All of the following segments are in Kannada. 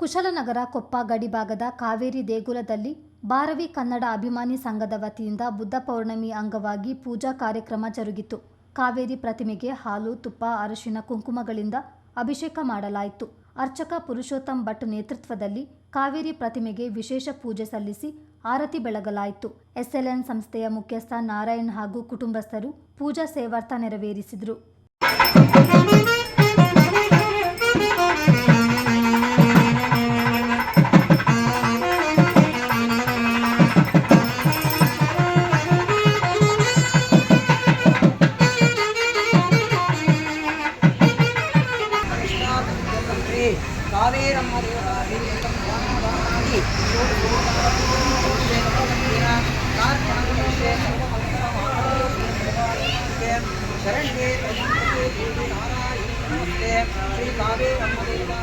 ಕುಶಲನಗರ ಕೊಪ್ಪ ಗಡಿಭಾಗದ ಕಾವೇರಿ ದೇಗುಲದಲ್ಲಿ ಬಾರವಿ ಕನ್ನಡ ಅಭಿಮಾನಿ ಸಂಘದ ವತಿಯಿಂದ ಬುದ್ಧ ಪೌರ್ಣಮಿ ಅಂಗವಾಗಿ ಪೂಜಾ ಕಾರ್ಯಕ್ರಮ ಜರುಗಿತು. ಕಾವೇರಿ ಪ್ರತಿಮೆಗೆ ಹಾಲು, ತುಪ್ಪ, ಅರಶಿನ, ಕುಂಕುಮಗಳಿಂದ ಅಭಿಷೇಕ ಮಾಡಲಾಯಿತು. ಅರ್ಚಕ ಪುರುಷೋತ್ತಮ್ ಭಟ್ ನೇತೃತ್ವದಲ್ಲಿ ಕಾವೇರಿ ಪ್ರತಿಮೆಗೆ ವಿಶೇಷ ಪೂಜೆ ಸಲ್ಲಿಸಿ ಆರತಿ ಬೆಳಗಲಾಯಿತು. ಎಸ್ಎಲ್ಎನ್ ಸಂಸ್ಥೆಯ ಮುಖ್ಯಸ್ಥ ನಾರಾಯಣ್ ಹಾಗೂ ಕುಟುಂಬಸ್ಥರು ಪೂಜಾ ಸೇವಾರ್ಥ ನೆರವೇರಿಸಿದರು. శ్రీ కావేరమ్మ శరణ్యే శ్రీ కావేరమ్మ దేవా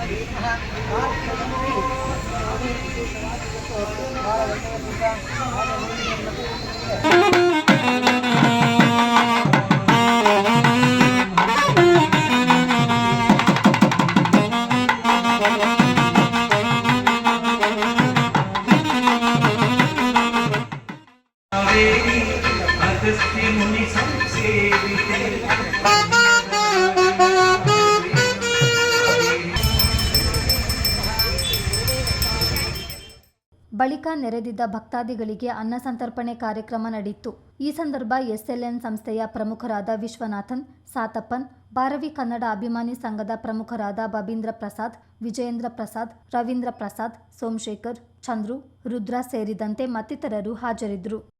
ಬಳಿಕ ನೆರೆದಿದ್ದ ಭಕ್ತಾದಿಗಳಿಗೆ ಅನ್ನ ಸಂತರ್ಪಣೆ ಕಾರ್ಯಕ್ರಮ ನಡೆಯಿತು. ಈ ಸಂದರ್ಭ ಎಸ್ಎಲ್ಎನ್ ಸಂಸ್ಥೆಯ ಪ್ರಮುಖರಾದ ವಿಶ್ವನಾಥನ್, ಸಾತಪ್ಪನ್, ಭಾರವಿ ಕನ್ನಡ ಅಭಿಮಾನಿ ಸಂಘದ ಪ್ರಮುಖರಾದ ಬಬೀಂದ್ರ ಪ್ರಸಾದ್, ವಿಜಯೇಂದ್ರ ಪ್ರಸಾದ್, ರವೀಂದ್ರ ಪ್ರಸಾದ್, ಸೋಮಶೇಖರ್, ಚಂದ್ರು, ರುದ್ರಾ ಸೇರಿದಂತೆ ಮತ್ತಿತರರು ಹಾಜರಿದ್ದರು.